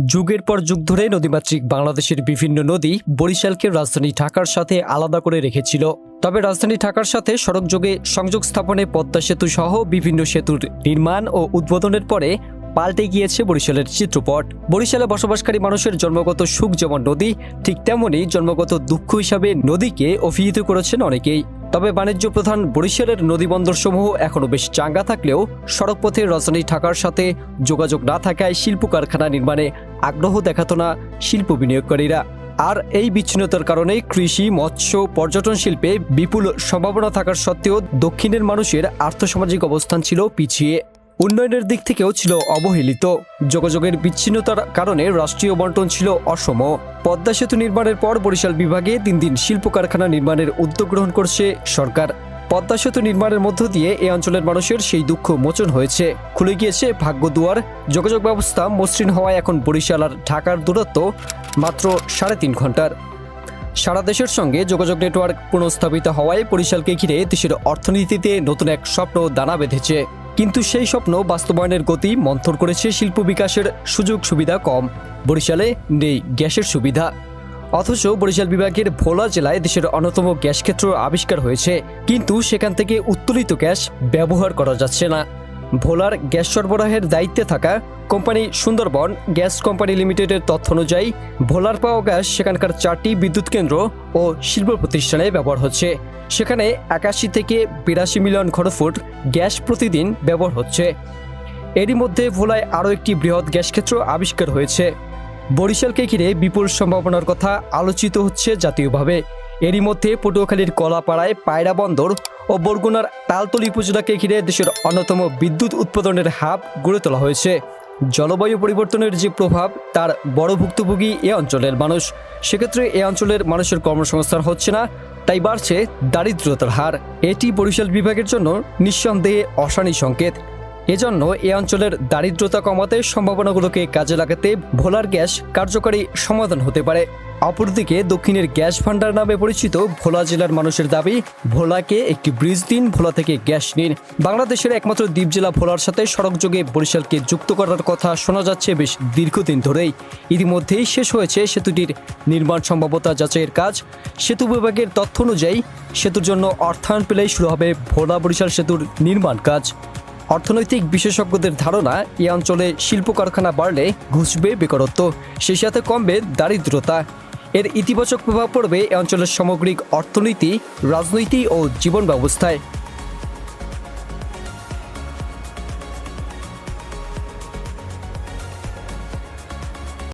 যুগের পর যুগ ধরে নদীমাতৃক বাংলাদেশের বিভিন্ন নদী বরিশালকে রাজধানী ঢাকার সাথে আলাদা করে রেখেছিল। তবে রাজধানী ঢাকার সাথে সড়ক যোগে সংযোগ স্থাপনে পদ্মা সেতু সহ বিভিন্ন সেতুর নির্মাণ ও উদ্বোধনের পরে পাল্টে গিয়েছে বরিশালের চিত্রপট। বরিশালে বসবাসকারী মানুষের জন্মগত সুখ যেমন নদী, ঠিক তেমনই জন্মগত দুঃখ হিসাবে নদীকে অভিহিত করেছেন অনেকেই। তবে বাণিজ্য প্রধান বরিশালের নদীবন্দরসমূহ এখনও বেশ চাঙ্গা থাকলেও সড়কপথে রাজধানী ঢাকার সাথে যোগাযোগ না থাকায় শিল্প কারখানা নির্মাণে আগ্রহ দেখাত না শিল্প বিনিয়োগকারীরা। আর এই বিচ্ছিন্নতার কারণে কৃষি, মৎস্য, পর্যটন শিল্পে বিপুল সম্ভাবনা থাকার সত্ত্বেও দক্ষিণের মানুষের আর্থসামাজিক অবস্থান ছিল পিছিয়ে। উন্নয়নের দিক থেকেও ছিল অবহেলিত। যোগাযোগের বিচ্ছিন্নতার কারণে রাষ্ট্রীয় বন্টন ছিল অসম। পদ্মা সেতু নির্মাণের পর বরিশাল বিভাগে দিন দিন শিল্প কারখানা নির্মাণের উদ্যোগ গ্রহণ করছে সরকার। পদ্মা সেতু নির্মাণের মধ্য দিয়ে এ অঞ্চলের মানুষের সেই দুঃখ মোচন হয়েছে। খুলে গিয়েছে ভাগ্যদুয়ার। যোগাযোগ ব্যবস্থা মসৃণ হওয়ায় এখন বরিশাল আর ঢাকার দূরত্ব মাত্র সাড়ে তিন ঘণ্টার। সারা দেশের সঙ্গে যোগাযোগ নেটওয়ার্ক পুনঃস্থাপিত হওয়ায় বরিশালকে ঘিরে দেশের অর্থনীতিতে নতুন এক স্বপ্ন দানা বেঁধেছে। কিন্তু সেই স্বপ্ন বাস্তবায়নের গতি মন্থর করেছে শিল্প বিকাশের সুযোগ সুবিধা কম। বরিশালে নেই গ্যাসের সুবিধা। অথচ বরিশাল বিভাগের ভোলা জেলায় দেশের অন্যতম গ্যাস ক্ষেত্র আবিষ্কার হয়েছে। কিন্তু সেখান থেকে উত্তোলিত গ্যাস ব্যবহার করা যাচ্ছে না। ভোলার গ্যাস সরবরাহের দায়িত্বে থাকা কোম্পানি সুন্দরবন গ্যাস কোম্পানি লিমিটেডের তথ্য অনুযায়ী, ভোলার পাওয়া গ্যাস সেখানকার চারটি বিদ্যুৎ কেন্দ্র ও শিল্প প্রতিষ্ঠানে ব্যবহার হচ্ছে। সেখানে একাশি থেকে বিরাশি মিলিয়ন ঘনফুট গ্যাস প্রতিদিন ব্যবহার হচ্ছে। এরই মধ্যে ভোলায় আরও একটি বৃহৎ গ্যাস ক্ষেত্র আবিষ্কার হয়েছে। বরিশালকে ঘিরে বিপুল সম্ভাবনার কথা আলোচিত হচ্ছে জাতীয়ভাবে। এরই মধ্যে পটুয়াখালীর কলাপাড়ায় পায়রা বন্দর ও বরগুনার তালতলি উপজেলাকে ঘিরে দেশের অন্যতম বিদ্যুৎ উৎপাদনের হাব গড়ে তোলা হয়েছে। জলবায়ু পরিবর্তনের যে প্রভাব, তার বড় ভুক্তভোগী এ অঞ্চলের মানুষ। সেক্ষেত্রে এ অঞ্চলের মানুষের কর্মসংস্থান হচ্ছে না, তাই বাড়ছে দারিদ্রতার হার। এটি বরিশাল বিভাগের জন্য নিঃসন্দেহে অশানী সংকেত। এজন্য এ অঞ্চলের দারিদ্রতা কমাতে সম্ভাবনাগুলোকে কাজে লাগাতে ভোলার গ্যাস কার্যকরী সমাধান হতে পারে। অপরদিকে দক্ষিণের গ্যাস ভান্ডার নামে পরিচিত ভোলা জেলার মানুষের দাবি, ভোলাকে একটি ব্রিজ দিন, ভোলা থেকে গ্যাস নিন। বাংলাদেশের একমাত্র দ্বীপ জেলা ভোলার সাথে সড়ক যোগে বরিশালকে যুক্ত করার কথা শোনা যাচ্ছে বেশ দীর্ঘদিন ধরেই। ইতিমধ্যেই শেষ হয়েছে সেতুটির নির্মাণ সম্ভাব্যতা যাচাইয়ের কাজ। সেতু বিভাগের তথ্য অনুযায়ী, সেতুর জন্য অর্থায়ন পেলেই শুরু হবে ভোলা বরিশাল সেতুর নির্মাণ কাজ। অর্থনৈতিক বিশেষজ্ঞদের ধারণা, এই অঞ্চলে শিল্প কারখানা বাড়লে ঘুষবে বেকারত্ব, সেই সাথে কমবে দারিদ্রতা। এর ইতিবাচক প্রভাব পড়বে এ অঞ্চলের সামগ্রিক অর্থনীতি রাজনৈতিক ও জীবন ব্যবস্থায়।